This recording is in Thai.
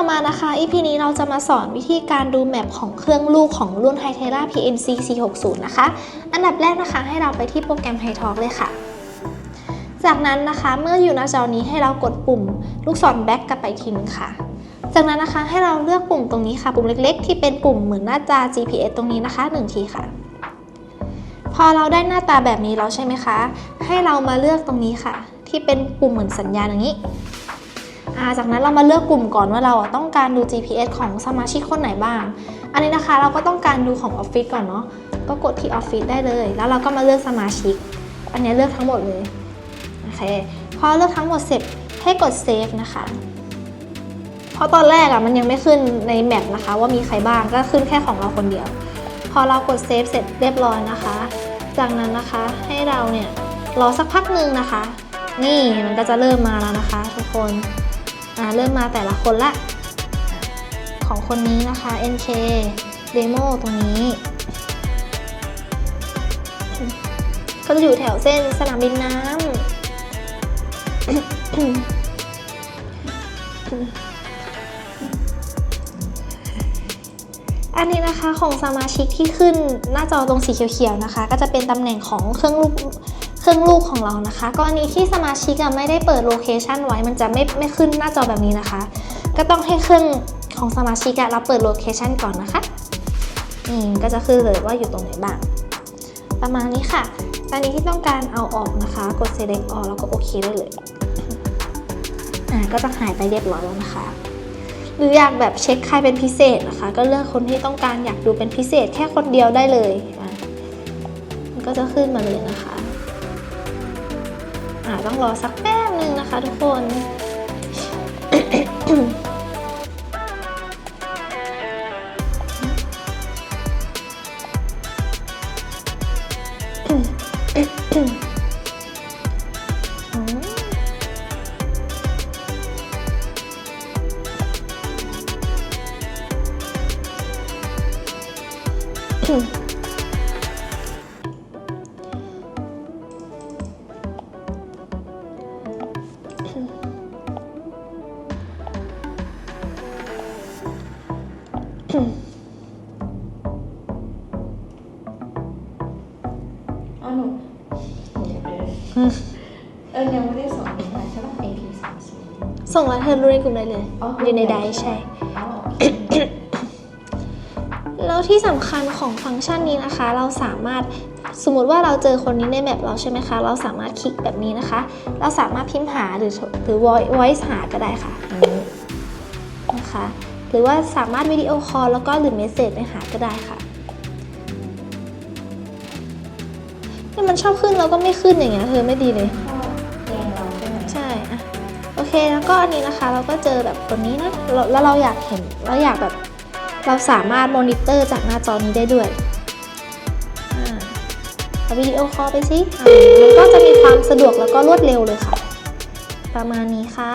อมานะคะ EP นี้เราจะมาสอนวิธีการดูแมปของเครื่องลูกของรุ่น h i t e r a PNC C60 นะคะ อันดับแรกนะคะให้เราไปที่โปรแกรม HiTalk เลยค่ะ จากนั้นนะคะเมื่ออยู่หน้าจอนี้ให้เรากดปุ่มลูกศร back กลับไปทีนึงค่ะ จากนั้นนะคะให้เราเลือกปุ่มตรงนี้ค่ะ ปุ่มเล็กๆ ที่เป็นปุ่มเหมือนหน้าจอ GPS ตรงนี้นะคะหนึ่งทีค่ะ พอเราได้หน้าตาแบบนี้แล้วใช่ไหมคะ ให้เรามาเลือกตรงนี้ค่ะ ที่เป็นปุ่มเหมือนสัญญาณอย่างนี้ จากนั้นเรามาเลือกกลุ่มก่อนว่าเราต้องการดู GPS ของสมาชิกคนไหนบ้าง อันนี้นะคะเราก็ต้องการดูของออฟฟิศก่อนเนาะ ก็กดที่ออฟฟิศได้เลย แล้วเราก็มาเลือกสมาชิก อันนี้เลือกทั้งหมดเลย โอเค พอเลือกทั้งหมดเสร็จให้กดเซฟนะคะ เพราะตอนแรกอะมันยังไม่ขึ้นในแมปนะคะ ว่ามีใครบ้าง ก็ขึ้นแค่ของเราคนเดียว พอเรากดเซฟเสร็จเรียบร้อยนะคะ จากนั้นนะคะให้เราเนี่ยรอสักพักหนึ่งนะคะ นี่มันก็จะเริ่มมาแล้วนะคะ ทุกคน อ่าเริ่มมาแต่ละคนละ ของคนนี้นะคะ NK Demo ตรงนี้ ก็จะอยู่แถวเส้นสนามบินน้ำอันนี้นะคะของสมาชิกที่ขึ้นหน้าจอตรงสีเขียวๆนะคะ ก็จะเป็นตำแหน่งของเครื่องลูก เครื่องลูกของเรานะคะกรณีที่สมาชิกะไม่ได้เปิดโลเคชันไว้มันจะไม่ไม่ขึ้นหน้าจอแบบนี้นะคะ ก็ต้องให้เครื่องของสมาชิกะเราเปิดโลเคชันก่อนนะคะนี่ก็จะขึ้นเลยว่าอยู่ตรงไหนบ้างประมาณนี้ค่ะ ตอนนี้ที่ต้องการเอาออกนะคะ กด select ออกแล้วก็โอเคได้เลยอ่าก็จะหายไปเรียบร้อยแล้วนะคะ หรืออยากแบบเช็คใครเป็นพิเศษนะคะ ก็เลือกคนที่ต้องการอยากดูเป็นพิเศษแค่คนเดียวได้เลยอะมันก็จะขึ้นมาเลยนะคะาต้องรอสักแป๊บนึงนะคะทุกคนอืม เอาหนูเออยังไม่ได้ส่งถึงใช่ป่ะ AP สามศูนย์ส่งแล้วเธอรู้ในกลุ่มได้เลยอยู่ในไดร์ใช่อ๋อโอเคแล้วที่สำคัญของฟังก์ชันนี้นะคะ เราสามารถสมมติว่าเราเจอคนนี้ในแมปเราใช่ไหมคะ เราสามารถคลิกแบบนี้นะคะ เราสามารถพิมพ์หาหรือหรือ voice voice หาก็ได้ค่ะอย่างนี้นะคะ หรือว่าสามารถวิดีโอคอลแล้วก็หรือเมสเซจไปหาก็ได้ค่ะนี่มันชอบขึ้นแล้วก็ไม่ขึ้นอย่างเงี้ยเธอไม่ดีเลยก็แดงเราใช่ไหมใช่อะโอเคแล้วก็อันนี้นะคะเราก็เจอแบบคนนี้นะแล้วแล้วเราอยากเห็นเราอยากแบบเราสามารถมอนิเตอร์จากหน้าจอนี้ได้ด้วยอ่าเอาวิดีโอคอลไปสิอ่ามันก็จะมีความสะดวกแล้วก็รวดเร็วเลยค่ะ ประมาณนี้ค่ะ